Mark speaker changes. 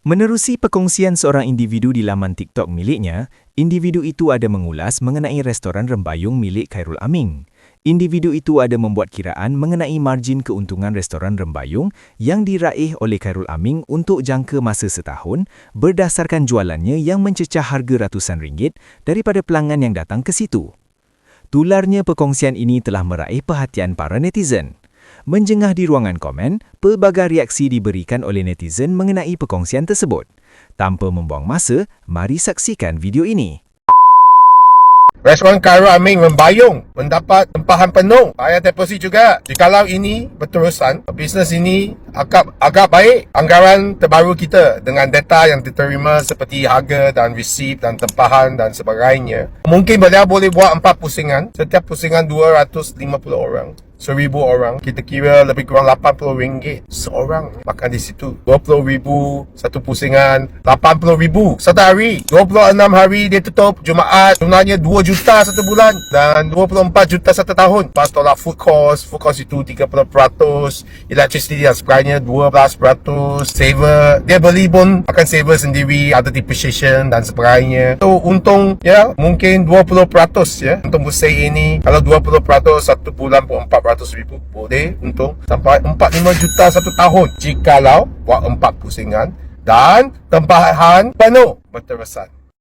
Speaker 1: Menerusi perkongsian seorang individu di laman TikTok miliknya, individu itu ada mengulas mengenai restoran rembayung milik Khairul Aming. Individu itu ada membuat kiraan mengenai margin keuntungan restoran rembayung yang diraih oleh Khairul Aming untuk jangka masa setahun berdasarkan jualannya yang mencecah harga ratusan ringgit daripada pelanggan yang datang ke situ. Tularnya perkongsian ini telah meraih perhatian para netizen. Menjengah di ruangan komen, pelbagai reaksi diberikan oleh netizen mengenai perkongsian tersebut. Tanpa membuang masa, mari saksikan video ini.
Speaker 2: Restoran Khairul Amin membayung mendapat tempahan penuh. Bayar deposit juga. Jikalau ini berterusan, bisnes ini agak agak baik. Anggaran terbaru kita dengan data yang diterima seperti harga dan receipt dan tempahan dan sebagainya. Mungkin beliau boleh buat empat pusingan. Setiap pusingan 250 orang. Seribu orang Kita kira lebih kurang RM80 Seorang makan di situ. RM20,000 Satu pusingan RM80,000 Satu hari. 26 hari dia tutup Jumaat Sebenarnya 2 juta satu bulan Dan 24 juta satu tahun. Lepas tolak food cost Food cost itu 30% Electricity dan sebagainya 12% Saver. Dia beli pun Akan saver sendiri Ada depreciation dan sebagainya. So untung ya Mungkin 20% ya Untuk musik ini. Kalau 20% satu bulan pun 4 RM400,000 boleh untung sampai 4-5 juta satu tahun jikalau buat 4 pusingan dan tempahan penuh berterusan.